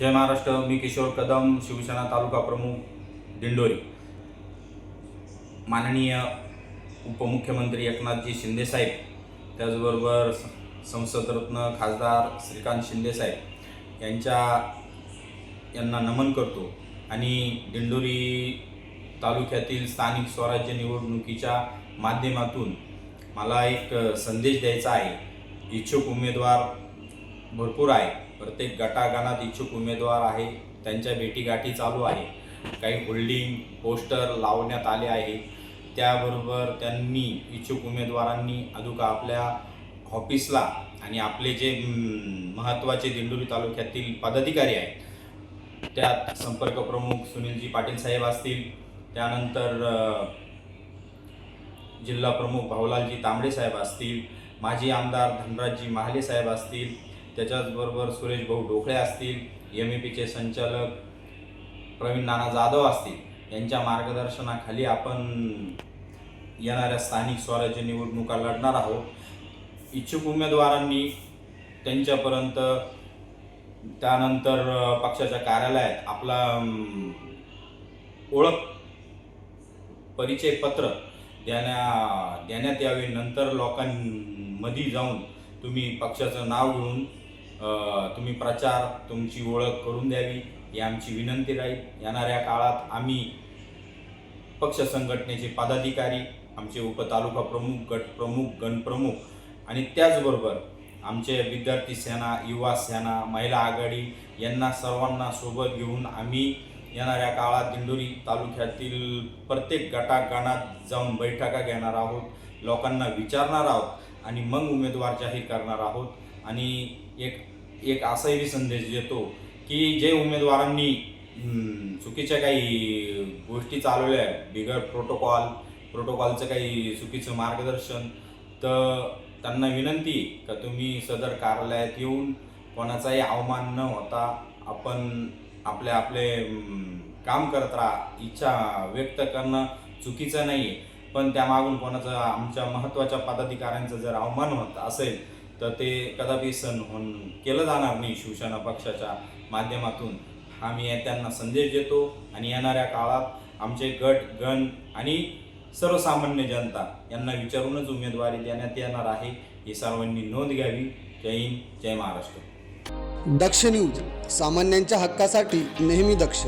जय महाराष्ट्र मी किशोर कदम शिवसेना तालुका प्रमुख दिंडोरी. माननीय उपमुख्यमंत्री एकनाथजी शिंदेसाहेब त्याचबरोबर संसदरत्न खासदार श्रीकांत शिंदेसाहेब यांच्या यांना नमन करतो. आणि दिंडोरी तालुक्यातील स्थानिक स्वराज्य निवडणुकीच्या माध्यमातून मला एक संदेश द्यायचा आहे. इच्छुक उमेदवार भरपूर आहे. प्रत्येक गटागानात इच्छुक उमेदवार आहे. त्यांच्या भेटीगाठी चालू आहे. काही होल्डिंग पोस्टर लावण्यात आले आहे. त्याबरोबर त्यांनी इच्छुक उमेदवारांनी अधुका आपल्या ऑफिसला आणि आपले जे महत्त्वाचे दिंडोरी तालुक्यातील पदाधिकारी आहेत. त्यात संपर्क प्रमुख सुनीलजी पाटील साहेब असतील. त्यानंतर जिल्हा प्रमुख भाऊलालजी तांबडे साहेब असतील. माजी आमदार धनराजजी महाले साहेब असतील. त्याच्याचबरोबर सुरेश भाऊ ढोकळे असतील एम ए पीचे संचालक प्रवीण नाना जाधव असतील यांच्या मार्गदर्शनाखाली आपण येणाऱ्या स्थानिक स्वराज्य निवडणुका लढणार आहोत. इच्छुक उमेदवारांनी त्यांच्यापर्यंत त्यानंतर पक्षाच्या कार्यालयात आपला ओळख परिचय पत्र देण्या देण्यात यावे. नंतर लोकांमध्ये जाऊन तुम्ही पक्षाचं नाव घेऊन तुम्ही प्रचार तुमची ओळख करून द्यावी ही आमची विनंती राहील. येणाऱ्या काळात आम्ही पक्ष संघटनेचे पदाधिकारी आमचे उपतालुका प्रमुख गट प्रमुख गणप्रमुख आणि त्याचबरोबर आमचे विद्यार्थी सेना युवा सेना महिला आघाडी यांना सर्वांना सोबत घेऊन आम्ही येणाऱ्या काळात दिंडोरी तालुक्यातील प्रत्येक गटागणात जाऊन बैठका घेणार आहोत. लोकांना विचारणार आहोत आणि मग उमेदवार जाहीर करणार आहोत. आणि एक एक असाही संदेश देतो की जे उमेदवारांनी चुकीच्या काही गोष्टी चालवल्या बिगर प्रोटोकॉल प्रोटोकॉलचं काही चुकीचं मार्गदर्शन तर त्यांना विनंती का तुम्ही सदर कार्यालयात येऊन कोणाचाही अवमान न होता आपण आपले आपले काम करत राहा इच्छा व्यक्त करणं चुकीचं नाही आहे पण त्यामागून कोणाचं आमच्या महत्त्वाच्या पदाधिकाऱ्यांचं जर अवमान होत असेल तर ते कदापि सण होऊन केलं जाणार नाही शिवसेना पक्षाच्या माध्यमातून. आम्ही त्यांना संदेश देतो आणि येणाऱ्या काळात आमचे गट गण आणि सर्वसामान्य जनता यांना विचारूनच उमेदवारी देण्यात येणार आहे. ही सर्वांनी नोंद घ्यावी. जय हिंद जय महाराष्ट्र. दक्ष न्यूज सामान्यांच्या हक्कासाठी नेहमी दक्ष.